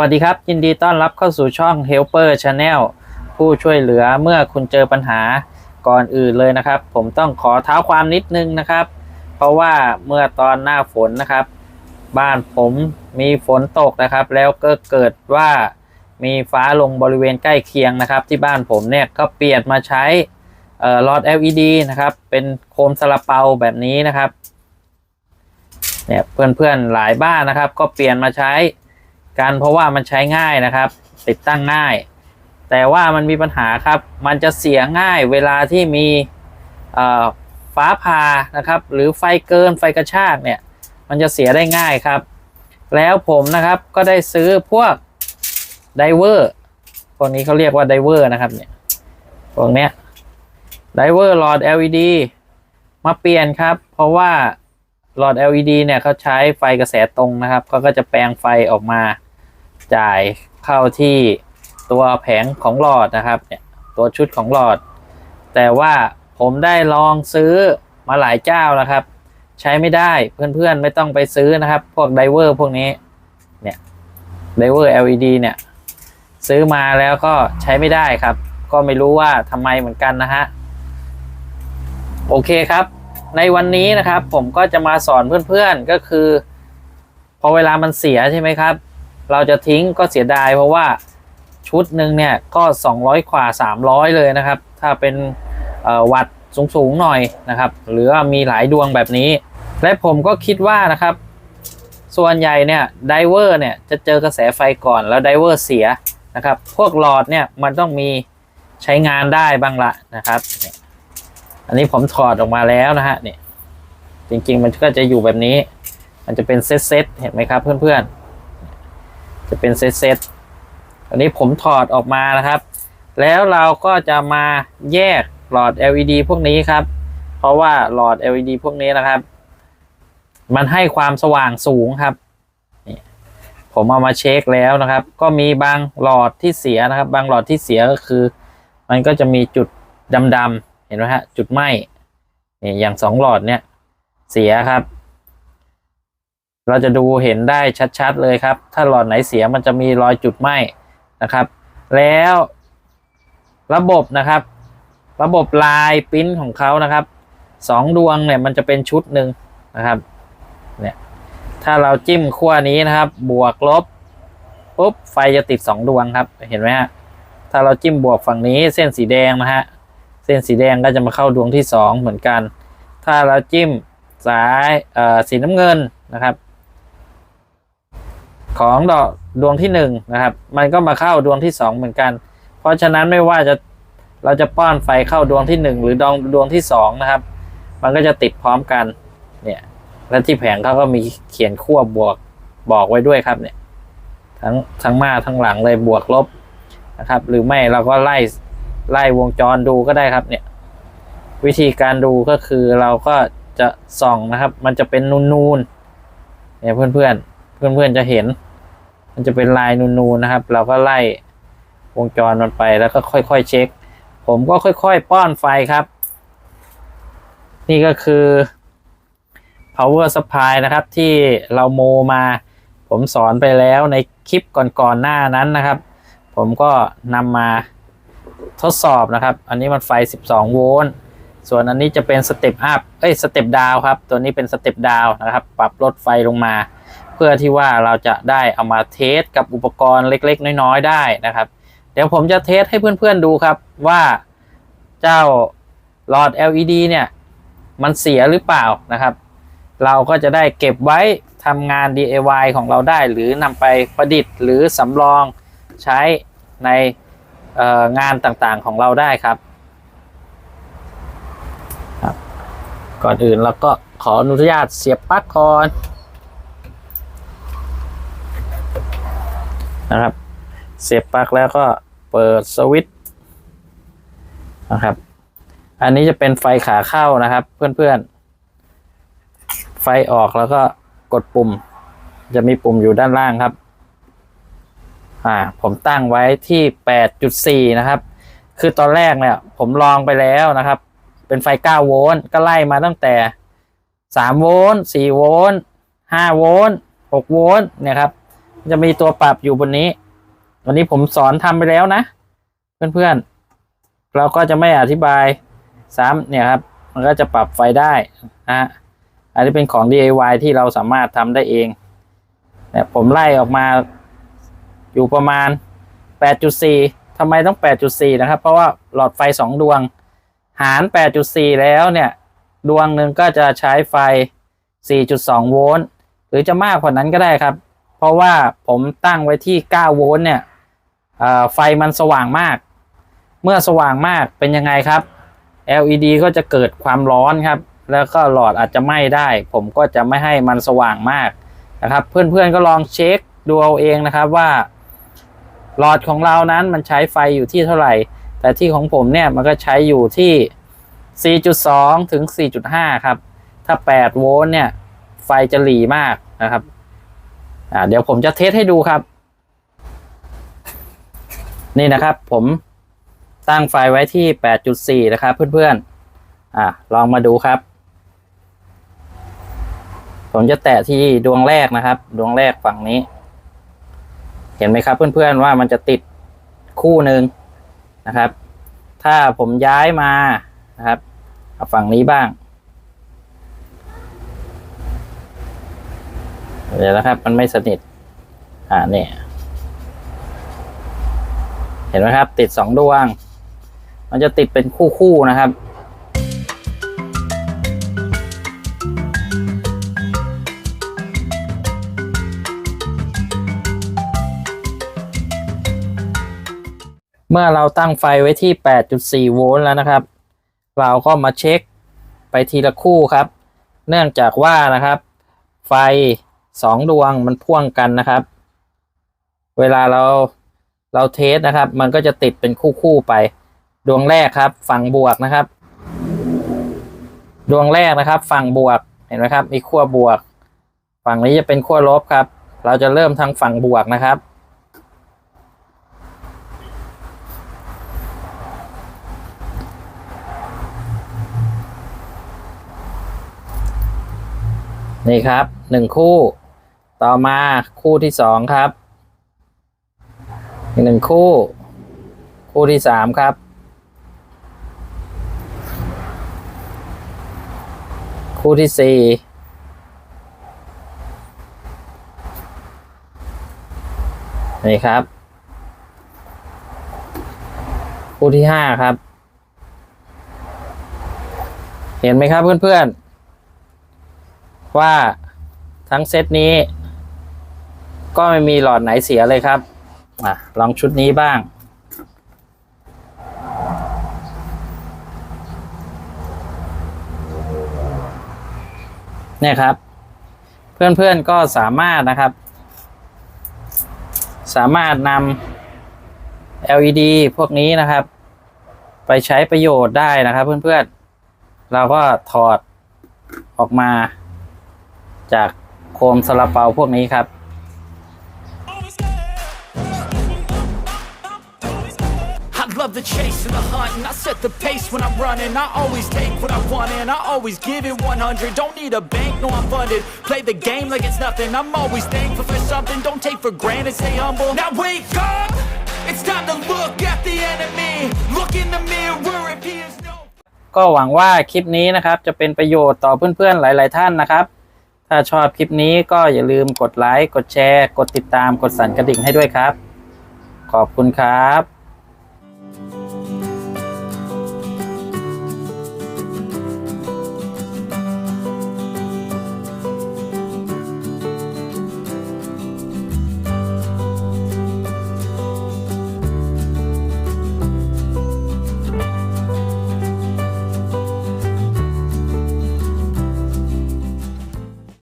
วัสดีครับ ยินดีต้อนรับเข้าสู่ช่อง Helper Channel ผู้ช่วยเหลือเมื่อคุณเจอปัญหาก่อนอื่นเลยนะครับ ผมต้องขอเท้าความนิดนึงนะครับ เพราะว่าเมื่อตอนหน้าฝนนะครับ บ้านผมมีฝนตกนะครับ แล้วก็เกิดว่ามีฟ้าลงบริเวณใกล้เคียงนะครับ ที่บ้านผมเนี่ยก็เปลี่ยนมาใช้หลอด LED นะครับ เป็นโคมซาลาเปาแบบนี้นะครับเนี่ยเพื่อนๆหลายบ้านนะครับ ก็เปลี่ยนมาใช้ กันเพราะว่ามันใช้ง่ายนะครับ ติดตั้งง่าย แต่ว่ามันมีปัญหาครับ มันจะเสียง่ายเวลาที่มีฟ้าผ่านะครับ หรือไฟเกินไฟกระชากเนี่ย มันจะเสียได้ง่ายครับ แล้วผมนะครับก็ได้ซื้อพวกไดเวอร์พวกนี้เขาเรียกว่าไดเวอร์นะครับเนี่ยพวกเนี้ยไดเวอร์หลอด LED มาเปลี่ยนครับ เพราะว่าหลอด LED เนี่ยเขาใช้ไฟกระแสตรงนะครับเขาก็จะแปลงไฟออกมา จ่ายเข้าที่ตัวแผงของหลอดนะครับเนี่ยตัวชุดของหลอด แต่ว่าผมได้ลองซื้อมาหลายเจ้านะครับ ใช้ไม่ได้เพื่อนๆไม่ต้องไปซื้อนะครับ พวกไดเวอร์พวกนี้เนี่ยไดเวอร์ LED เนี่ยซื้อมาแล้วก็ใช้ไม่ได้ครับ ก็ไม่รู้ว่าทำไมเหมือนกันนะฮะโอเคครับ ในวันนี้นะครับผมก็จะมาสอนเพื่อนๆก็คือ พอเวลามันเสียใช่ไหมครับ เราจะทิ้งก็เสียดายเพราะว่าชุดหนึ่งเนี่ยก็ 200 กว่า 300 เลยนะครับ ถ้าเป็นวัดสูงๆหน่อยนะครับ หรือว่ามีหลายดวงแบบนี้ และผมก็คิดว่านะครับ ส่วนใหญ่เนี่ยไดเวอร์เนี่ยจะเจอกระแสไฟก่อนแล้วไดเวอร์เสียนะครับ พวกหลอดเนี่ยมันต้องมีใช้งานได้บ้างละนะครับ อันนี้ผมถอดออกมาแล้วนะฮะเนี่ยจริงๆมันก็จะอยู่แบบนี้ มันจะเป็นเซตเซตๆเห็นไหมครับเพื่อนๆ จะเป็นเซตๆอันนี้ผมถอดออกมานะครับ แล้วเราก็จะมาแยกหลอด LED พวกนี้ครับ เพราะว่าหลอด LED พวกนี้นะครับ มันให้ความสว่างสูงครับผมเอามาเช็คแล้วนะครับ ก็มีบางหลอดที่เสียนะครับ บางหลอดที่เสียก็คือ มันก็จะมีจุดดำๆเห็นไหมฮะจุดไหม้อย่างสองหลอดเนี่ยเสียครับ เราจะดูเห็นได้ชัดๆเลยครับ ถ้าหลอดไหนเสียมันจะมีรอยจุดไหม้นะครับ แล้วระบบนะครับ ระบบลายปิ้นของเขานะครับสองดวงเนี่ยมันจะเป็นชุดหนึ่งนะครับเนี่ยถ้าเราจิ้มขั้วนี้นะครับ บวกลบปุ๊บไฟจะติดสองดวงครับเห็นไหมฮะถ้าเราจิ้มบวกฝั่งนี้เส้นสีแดงนะฮะเส้นสีแดงก็จะมาเข้าดวงที่สองเหมือนกัน ถ้าเราจิ้มสายเอ่อสีน้ำเงินนะครับ ของดอกดวงที่หนึ่งนะครับ มันก็มาเข้าดวงที่สองเหมือนกัน เพราะฉะนั้นไม่ว่าจะเราจะป้อนไฟเข้าดวงที่หนึ่งหรือดวงดวงที่สองนะครับ มันก็จะติดพร้อมกันเนี่ยและที่แผงเขาก็มีเขียนขั้วบวกบอกไว้ด้วยครับเนี่ย ทั้งทั้งหน้าทั้งหลังเลยบวกลบนะครับ หรือไม่เราก็ไล่ไล่วงจรดูก็ได้ครับเนี่ย วิธีการดูก็คือเราก็จะส่องนะครับ มันจะเป็นนูนๆเนี่ยเพื่อนเพื่อนเพื่อนเพื่อนๆจะเห็น มันจะเป็นลายนูนๆนะครับ เราก็ไล่วงจรมันไปแล้วก็ค่อยๆเช็ค ผมก็ค่อยๆ ป้อนไฟครับ นี่ก็คือ power supply นะครับ ที่เราโมมา ผมสอนไปแล้วในคลิปก่อนๆหน้านั้นนะครับ ผมก็นำมาทดสอบนะครับ อันนี้มันไฟ 12 โวลต์ส่วนอันนี้จะเป็นสเต็ปอัพเอ้ยสเต็ปดาวครับ ตัวนี้เป็นสเต็ปดาวนะครับ ปรับลดไฟลงมา เพื่อที่ว่าเราจะได้เอามาเทสกับอุปกรณ์เล็ก ๆ น้อยๆได้นะครับ เดี๋ยวผมจะเทสให้เพื่อนๆดูครับว่าเจ้าหลอด LED เนี่ยมันเสียหรือเปล่านะครับ เราก็จะได้เก็บไว้ทำงาน DIY ของเราได้ หรือนำไปประดิษฐ์หรือสำรองใช้ในงานต่างๆของเราได้ครับก่อนอื่นเราก็ขออนุญาตเสียบปลั๊กก่อน นะครับ เสียบปลั๊กแล้วก็เปิดสวิตช์นะครับ อันนี้จะเป็นไฟขาเข้านะครับ เพื่อนๆ ไฟออกแล้วก็กดปุ่ม จะมีปุ่มอยู่ด้านล่างครับ อ่า ผมตั้งไว้ที่ 8.4 นะครับ คือตอนแรกเนี่ย ผมลองไปแล้วนะครับ เป็นไฟ 9 โวลต์ก็ไล่มาตั้งแต่ 3 โวลต์ 4 โวลต์ 5 โวลต์ 6 โวลต์เนี่ยครับ จะมีตัวปรับอยู่บนนี้ วันนี้ผมสอนทำไปแล้วนะ เพื่อนๆ เราก็จะไม่อธิบายซ้ำเนี่ยครับ มันก็จะปรับไฟได้นะฮะอันนี้เป็นของ DIY ที่เราสามารถทำได้เองเนี่ยผมไล่ออกมาอยู่ประมาณ 8.4ทำไมต้อง 8.4 นะครับ เพราะว่าหลอดไฟ 2 ดวง หาร 8.4 แล้วเนี่ย ดวงหนึ่งก็จะใช้ไฟ 4.2 โวลต์ หรือจะมากกว่านั้นก็ได้ครับ เพราะว่าผมตั้งไว้ที่ 9 โวลต์เนี่ยไฟมันสว่างมาก เมื่อสว่างมากเป็นยังไงครับ LED ก็จะเกิดความร้อนครับ แล้วก็หลอดอาจจะไหม้ได้ ผมก็จะไม่ให้มันสว่างมากนะครับ เพื่อนๆก็ลองเช็คดูเอาเองนะครับว่า หลอดของเรานั้นมันใช้ไฟอยู่ที่เท่าไหร่ แต่ที่ของผมเนี่ยมันก็ใช้อยู่ที่ 4.2 ถึง 4.5 ครับ ถ้า 8 โวลต์เนี่ย ไฟจะหลีมากนะครับ อ่าเดี๋ยวผมจะเทสให้ดูครับ นี่นะครับ ผมตั้งไฟไว้ที่ 8.4 นะครับ เพื่อนๆอ่าลองมาดูครับ ผมจะแตะที่ดวงแรกนะครับ ดวงแรกฝั่งนี้ เห็นไหมครับ เพื่อนๆว่ามันจะติดคู่หนึ่งนะครับ ถ้าผมย้ายมานะครับฝั่งนี้บ้าง เดี๋ยวนะครับ มันไม่สนิท อ่าเนี่ย เห็นไหมครับ ติดสองดวง มันจะติดเป็นคู่ๆนะครับเมื่อเราตั้งไฟไว้ที่ 8.4 โวลต์แล้วนะครับ เราก็มาเช็คไปทีละคู่ครับ เนื่องจากว่านะครับ ไฟ สองดวงมันพ่วงกันนะครับ เวลาเราเราเทสนะครับ มันก็จะติดเป็นคู่ๆไป ดวงแรกครับ ฝั่งบวกนะครับ ดวงแรกนะครับ ฝั่งบวกเห็นไหมครับ มีขั้วบวก ฝั่งนี้จะเป็นขั้วลบครับ เราจะเริ่มทางฝั่งบวกนะครับนี่ครับหนึ่งคู่ ต่อมาคู่ที่สองครับอีกหนึ่งคู่ คู่ที่สามครับ คู่ที่สี่นี่ครับ คู่ที่ห้าครับ เห็นไหมครับเพื่อนๆ ว่าทั้งเซตนี้ ก็ไม่มีหลอดไหนเสียเลยครับอลองชุดนี้บ้าง เนี่ยครับ เพื่อนๆก็สามารถนะครับ สามารถนำ LED พวกนี้นะครับ ไปใช้ประโยชน์ได้นะครับ เพื่อนๆ เราก็ถอดออกมาจากโคมซาลาเปาพวกนี้ครับ love the chase and the hunt, and I set the pace when I'm running. I always take what I want, and I always give it 100. Don't need a bank, no, I'm funded. Play the game like it's nothing. I'm always thankful for something. Don't take for granted, stay humble. Now wake up! It's time to look at the enemy. Look in the mirror if he is no. ก็หวังว่าคลิปนี้นะครับจะเป็นประโยชน์ต่อเพื่อนๆหลาย ๆ ท่านนะครับ ถ้าชอบคลิปนี้ก็อย่าลืมกดไลค์ กดแชร์ กดติดตาม กดสั่นกระดิ่งให้ด้วยครับ ขอบคุณครับ Thank you.